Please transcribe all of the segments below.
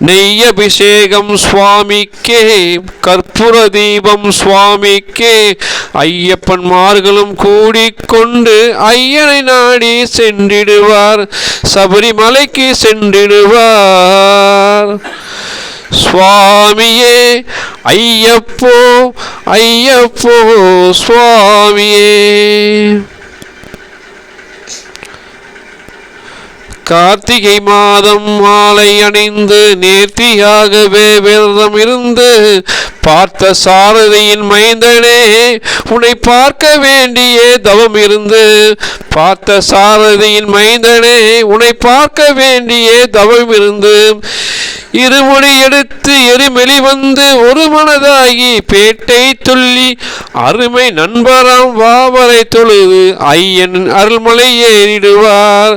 நெய்யபிஷேகம் சுவாமிக்கே கற்பூர தீபம் சுவாமிக்கே ஐயப்பன்மார்களும் கூடிக்கொண்டு ஐயனை நாடி சென்றிடுவார் சபரிமலைக்கு சென்றிடுவார் சுவாமியே ஐயப்போ ஐயப்போ சுவாமியே கார்த்திகை மாதம் மாலை அணிந்து நேர்த்தியாகவே விரதம் இருந்து பார்த்த சாரதியின் மைந்தனே உன்னை பார்க்க வேண்டிய தவம் இருந்து பார்த்த சாரதியின் மைந்தனே உன்னை பார்க்க வேண்டிய தவம் இருந்து இருமொழி எடுத்து எரிமெலி வந்து ஒரு மனதாகி பேட்டை துள்ளி அருமை நண்பராம் வாவரை தொழுது ஐயன் அருள்மலை ஏறிடுவார்.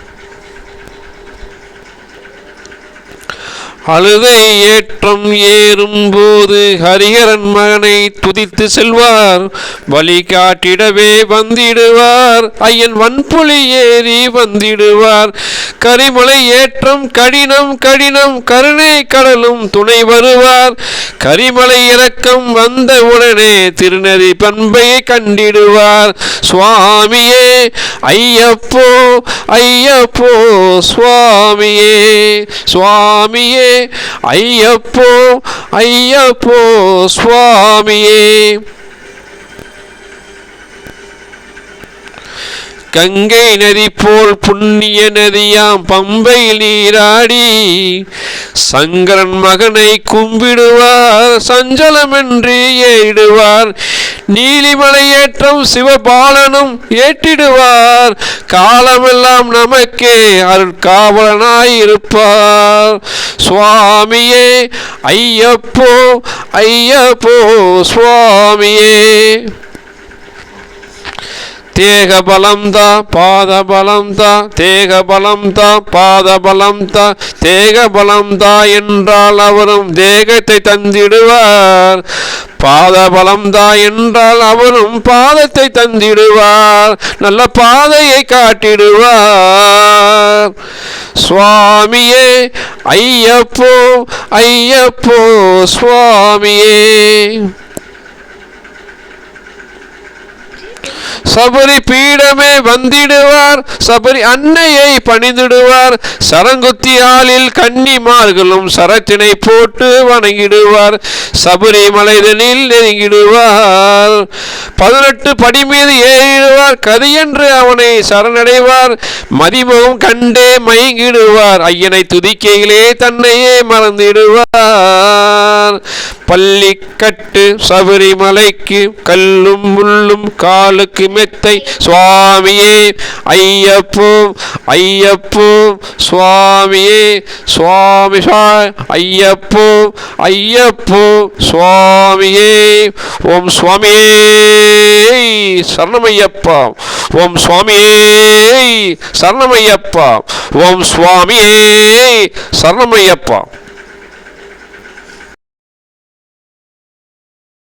அழுதை ஏற்றம் ஏறும்போது ஹரிஹரன் மகனை துதித்து செல்வார். வழி காட்டிடவே வந்திடுவார். ஐயன் வன்புலி ஏறி வந்திடுவார். கரிமலை ஏற்றம் கடினம் கடினம் கருணை கடலும் துணை வருவார். கரிமலை இறக்கம் வந்த உடனே திருநெறி பண்பையை கண்டிடுவார். சுவாமியே ஐயப்போ ஐயப்போ சுவாமியே சுவாமியே. ஐயப்போ ஐயப்போ சுவாமியே. கங்கை நதி போல் புண்ணிய நதியாம் பம்பை நீராடி சங்கரன் மகனை கும்பிடுவார் சஞ்சலமின்றி ஏடுவார் நீலிமலை ஏற்றம் சிவபாலனும் ஏற்றிடுவார். காலமெல்லாம் நமக்கே அருட்காவலனாய் இருப்பார் சுவாமியே ஐயப்போ ஐயப்போ சுவாமியே. தேக பலம்தா பாத பலம்தா தேக பலம்தா பாத பலம்தா தேக பலம்தா என்றால் அவரும் தேகத்தை தந்திடுவார். பாத பலம் என்றால் அவரும் பாதத்தை தந்திடுவார். நல்ல பாதையை காட்டிடுவார். சுவாமியே ஐயப்போ ஐயப்போ சுவாமியே. சபரி பீடமே வந்திடுவார். சபரி அன்னையை பணிந்திடுவார். சரங்குத்தி ஆளில் கன்னிமார்களும் சரத்தினை போட்டு வணங்கிடுவார். சபரி மலைதனில் நெருங்கிடுவார். பதினெட்டு படி மீது ஏறிடுவார். கதியென்று அவனை சரணடைவார். மதிமுகம் கண்டே மயங்கிடுவார். ஐயனை துதிக்கையிலே தன்னையே மறந்திடுவார். பள்ளிக்கட்டு சபரிமலைக்கு கல்லும் முள்ளும் காலுக்கு மெத்தை. சுவாமியே ஐயப்போ ஐயப்போ சுவாமியே சுவாமி ஐயப்போ ஐயப்போ சுவாமியே. ஓம் சுவாமியே சரணமையப்பா. ஓம் சுவாமியே சரணமையப்பா. ஓம் சுவாமியே சரணமையப்பா.